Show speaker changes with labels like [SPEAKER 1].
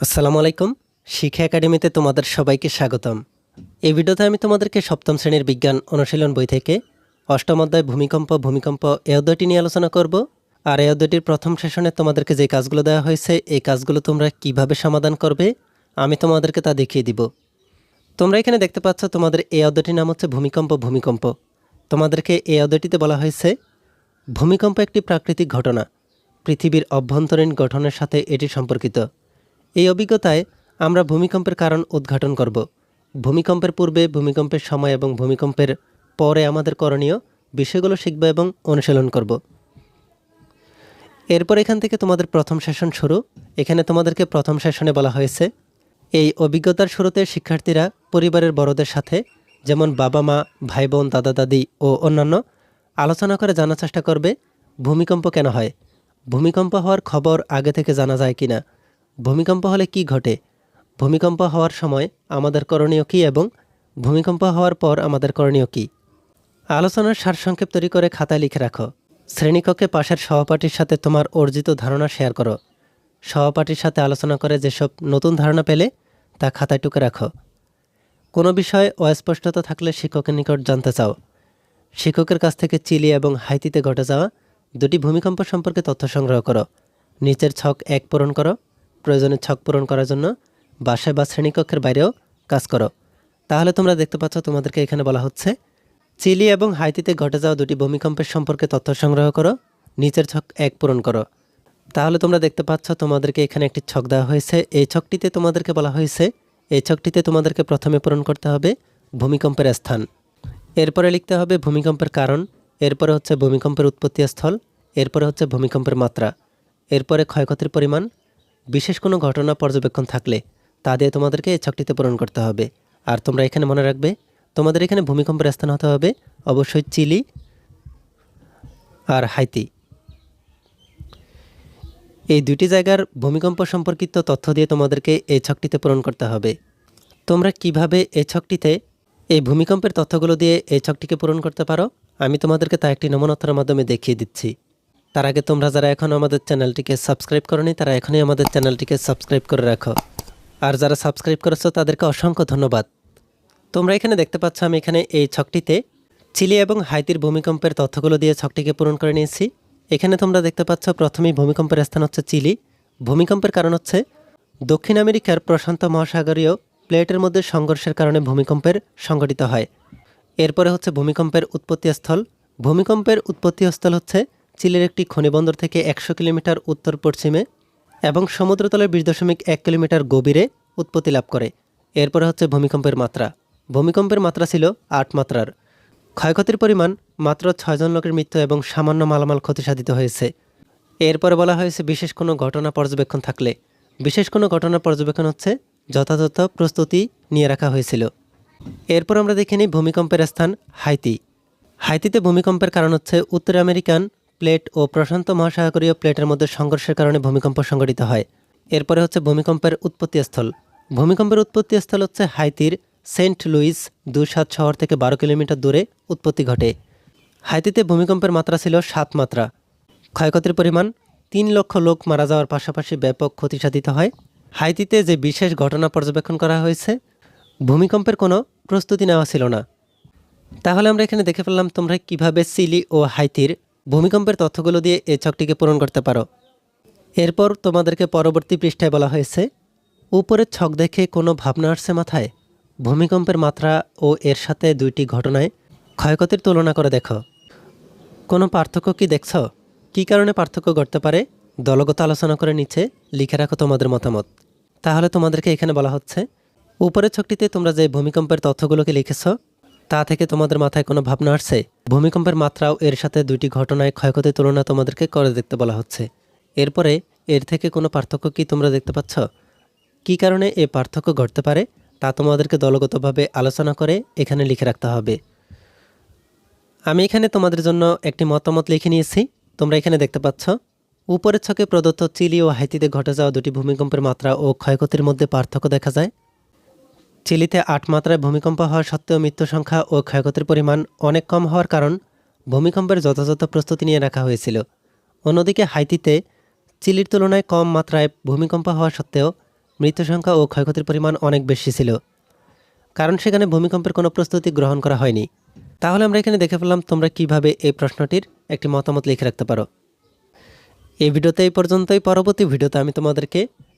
[SPEAKER 1] আসসালামু আলাইকুম। শিক্ষা একাডেমিতে তোমাদের সবাইকে স্বাগতম। এই ভিডিওতে আমি তোমাদেরকে সপ্তম শ্রেণির বিজ্ঞান অনুশীলন বই থেকে অষ্টম অধ্যায় ভূমিকম্প ভূমিকম্প এ অধ্যায়টি নিয়ে আলোচনা করব। আর এই অধ্যায়টির প্রথম সেশনে তোমাদেরকে যে কাজগুলো দেওয়া হয়েছে, এই কাজগুলো তোমরা কীভাবে সমাধান করবে, আমি তোমাদেরকে তা দেখিয়ে দিব। তোমরা এখানে দেখতে পাচ্ছ তোমাদের এই অধ্যায়টির নাম হচ্ছে ভূমিকম্প ভূমিকম্প। তোমাদেরকে এই অধ্যায়টিতে বলা হয়েছে, ভূমিকম্প একটি প্রাকৃতিক ঘটনা। পৃথিবীর অভ্যন্তরীণ গঠনের সাথে এটি সম্পর্কিত। এই অভিজ্ঞতায় আমরা ভূমিকম্পের কারণ উদ্ঘাটন করব। ভূমিকম্পের পূর্বে ভূমিকম্পের সময় এবং ভূমিকম্পের পরে আমাদের করণীয় বিষয়গুলো শিখব এবং অনুশীলন করব। এরপর এখান থেকে তোমাদের প্রথম সেশন শুরু। এখানে তোমাদেরকে প্রথম সেশনে বলা হয়েছে, এই অভিজ্ঞতার শুরুতে শিক্ষার্থীরা পরিবারের বড়দের সাথে, যেমন বাবা মা ভাই বোন দাদা, দাদি ও অন্যান্য, আলোচনা করে জানার চেষ্টা করবে, ভূমিকম্প কেন হয়? ভূমিকম্প হওয়ার খবর আগে থেকে জানা যায় কিনা? ভূমিকম্প হলে কি ঘটে? ভূমিকম্প হওয়ার সময় আমাদের করণীয় কী এবং ভূমিকম্প হওয়ার পর আমাদের করণীয় কী? আলোচনার সারসংক্ষেপ তৈরি করে খাতায় লিখে রাখো। শ্রেণীকক্ষে পাশের সহপাঠীর সাথে তোমার অর্জিত ধারণা শেয়ার করো। সহপাঠীর সাথে আলোচনা করে যেসব নতুন ধারণা পেলে তা খাতায় টুকে রাখো। কোনো বিষয়ে অস্পষ্টতা থাকলে শিক্ষকের নিকট জানতে চাও। শিক্ষকের কাছ থেকে চিলি এবং হাইতিতে ঘটে যাওয়া দুটি ভূমিকম্প সম্পর্কে তথ্য সংগ্রহ করো। নিচের ছক এক পূরণ করো। প্রয়োজনে ছক পূরণ করার জন্য বাসায় বা শ্রেণীকক্ষের বাইরেও কাজ করো। তাহলে তোমরা দেখতে পাচ্ছ তোমাদেরকে এখানে বলা হচ্ছে, চিলি এবং হাইতিতে ঘটে যাওয়া দুটি ভূমিকম্পের সম্পর্কে তথ্য সংগ্রহ করো, নিচের ছক এক পূরণ করো। তাহলে তোমরা দেখতে পাচ্ছ তোমাদেরকে এখানে একটি ছক দেওয়া হয়েছে। এই ছকটিতে তোমাদেরকে বলা হয়েছে, এই ছকটিতে তোমাদেরকে প্রথমে পূরণ করতে হবে ভূমিকম্পের স্থান। এরপরে লিখতে হবে ভূমিকম্পের কারণ, এরপরে হচ্ছে ভূমিকম্পের উৎপত্তি স্থল এরপরে হচ্ছে ভূমিকম্পের মাত্রা, এরপরে ক্ষয়ক্ষতির পরিমাণ বিশেষ কোনো ঘটনা পর্যবেক্ষণ থাকলে তা দিয়ে তোমাদেরকে এই ছকটিতে পূরণ করতে হবে। আর তোমরা এখানে মনে রাখবে, তোমাদের এখানে ভূমিকম্পের স্থান হতে হবে অবশ্যই চিলি আর হাইতি। এই দুটি জায়গার ভূমিকম্প সম্পর্কিত তথ্য দিয়ে তোমাদেরকে এই ছকটিতে পূরণ করতে হবে। তোমরা কীভাবে এই ছকটিতে এই ভূমিকম্পের তথ্যগুলো দিয়ে এই ছকটিকে পূরণ করতে পারো, আমি তোমাদেরকে তা একটি নমনতার মাধ্যমে দেখিয়ে দিচ্ছি। তার আগে তোমরা যারা এখন আমাদের চ্যানেলটিকে সাবস্ক্রাইব করনি, তারা এখনই আমাদের চ্যানেলটিকে সাবস্ক্রাইব করে রাখো। আর যারা সাবস্ক্রাইব করেছ, তাদেরকে অসংখ্য ধন্যবাদ। তোমরা এখানে দেখতে পাচ্ছ, আমি এখানে এই ছকটিতে চিলি এবং হাইতির ভূমিকম্পের তথ্যগুলো দিয়ে ছকটিকে পূরণ করে নিয়েছি। এখানে তোমরা দেখতে পাচ্ছ, প্রথমেই ভূমিকম্পের স্থান হচ্ছে চিলি। ভূমিকম্পের কারণ হচ্ছে দক্ষিণ আমেরিকার প্রশান্ত মহাসাগরীয় প্লেটের মধ্যে সংঘর্ষের কারণে ভূমিকম্পের সংঘটিত হয়। এরপরে হচ্ছে ভূমিকম্পের উৎপত্তিস্থল। ভূমিকম্পের উৎপত্তিস্থল হচ্ছে চিলের একটি খনিবন্দর থেকে একশো কিলোমিটার উত্তর পশ্চিমে এবং সমুদ্রতলের বিশ দশমিক এক কিলোমিটার গভীরে উৎপত্তি লাভ করে। এরপরে হচ্ছে ভূমিকম্পের মাত্রা। ভূমিকম্পের মাত্রা ছিল আট মাত্রার। ক্ষয়ক্ষতির পরিমাণ মাত্র ছয়জন লোকের মৃত্যু এবং সামান্য মালামাল ক্ষতি সাধিত হয়েছে। এরপরে বলা হয়েছে বিশেষ কোনো ঘটনা পর্যবেক্ষণ থাকলে। বিশেষ কোনো ঘটনা পর্যবেক্ষণ হচ্ছে যথাযথ প্রস্তুতি নিয়ে রাখা হয়েছিল। এরপর আমরা দেখে নিই ভূমিকম্পের স্থান হাইতি। হাইতিতে ভূমিকম্পের কারণ হচ্ছে উত্তর আমেরিকান প্লেট ও প্রশান্ত মহাসাগরীয় প্লেটের মধ্যে সংঘর্ষের কারণে ভূমিকম্প সংঘটিত হয়। এরপরে হচ্ছে ভূমিকম্পের উৎপত্তিস্থল। ভূমিকম্পের উৎপত্তিস্থল হচ্ছে হাইতির সেন্ট লুইস দুসাত শহর থেকে বারো কিলোমিটার দূরে উৎপত্তি ঘটে। হাইতিতে ভূমিকম্পের মাত্রা ছিল সাত মাত্রা। ক্ষয়ক্ষতির পরিমাণ তিন লক্ষ লোক মারা যাওয়ার পাশাপাশি ব্যাপক ক্ষতি সাধিত হয়। হাইতিতে যে বিশেষ ঘটনা পর্যবেক্ষণ করা হয়েছে, ভূমিকম্পের কোনো প্রস্তুতি নেওয়া ছিল না। তাহলে আমরা এখানে দেখে ফেললাম তোমরা কীভাবে সিলি ও হাইতির ভূমিকম্পের তথ্যগুলো দিয়ে এই ছকটিকে পূরণ করতে পারো। এরপর তোমাদেরকে পরবর্তী পৃষ্ঠায় বলা হয়েছে, উপরের ছক দেখে কোনো ভাবনা আসছে মাথায়? ভূমিকম্পের মাত্রা ও এর সাথে দুইটি ঘটনায় ক্ষয়ক্ষতির তুলনা করে দেখো। কোনো পার্থক্য কি দেখছ? কী কারণে পার্থক্য ঘটতে পারে? দলগত আলোচনা করে নিচে লিখে রাখো তোমাদের মতামত। তাহলে তোমাদেরকে এখানে বলা হচ্ছে, উপরের ছকটিতে তোমরা যে ভূমিকম্পের তথ্যগুলোকে লিখেছ তা থেকে তোমাদের মাথায় কোনো ভাবনা আসছে? ভূমিকম্পের মাত্রাও এর সাথে দুইটি ঘটনায় ক্ষয়ক্ষতির তুলনা তোমাদেরকে করে দেখতে বলা হচ্ছে। এরপরে, এর থেকে কোনো পার্থক্য কি তোমরা দেখতে পাচ্ছ? কী কারণে এ পার্থক্য ঘটতে পারে? তা তোমাদেরকে দলগতভাবে আলোচনা করে এখানে লিখে রাখতে হবে। আমি এখানে তোমাদের জন্য একটি মতামত লিখে নিয়েছি। তোমরা এখানে দেখতে পাচ্ছ, উপরের ছকে প্রদত্ত চিলি ও হাইতিতে ঘটে যাওয়া দুটি ভূমিকম্পের মাত্রা ও ক্ষয়ক্ষতির মধ্যে পার্থক্য দেখা যায়। চিলিতে আট মাত্রায় ভূমিকম্প হওয়া সত্ত্বেও মৃত্যু সংখ্যা ও ক্ষয়ক্ষতির পরিমাণ অনেক কম হওয়ার কারণ ভূমিকম্পের যথাযথ প্রস্তুতি নিয়ে রাখা হয়েছিল। অন্যদিকে হাইতিতে চিলির তুলনায় কম মাত্রায় ভূমিকম্প হওয়া সত্ত্বেও মৃত্যু সংখ্যা ও ক্ষয়ক্ষতির পরিমাণ অনেক বেশি ছিল। কারণ সেখানে ভূমিকম্পের কোনো প্রস্তুতি গ্রহণ করা হয়নি। তাহলে আমরা এখানে দেখে ফেললাম তোমরা কীভাবে এই প্রশ্নটির একটি মতামত লিখে রাখতে পারো। এই ভিডিওতে এই পর্যন্তই। পরবর্তী ভিডিওতে আমি তোমাদেরকে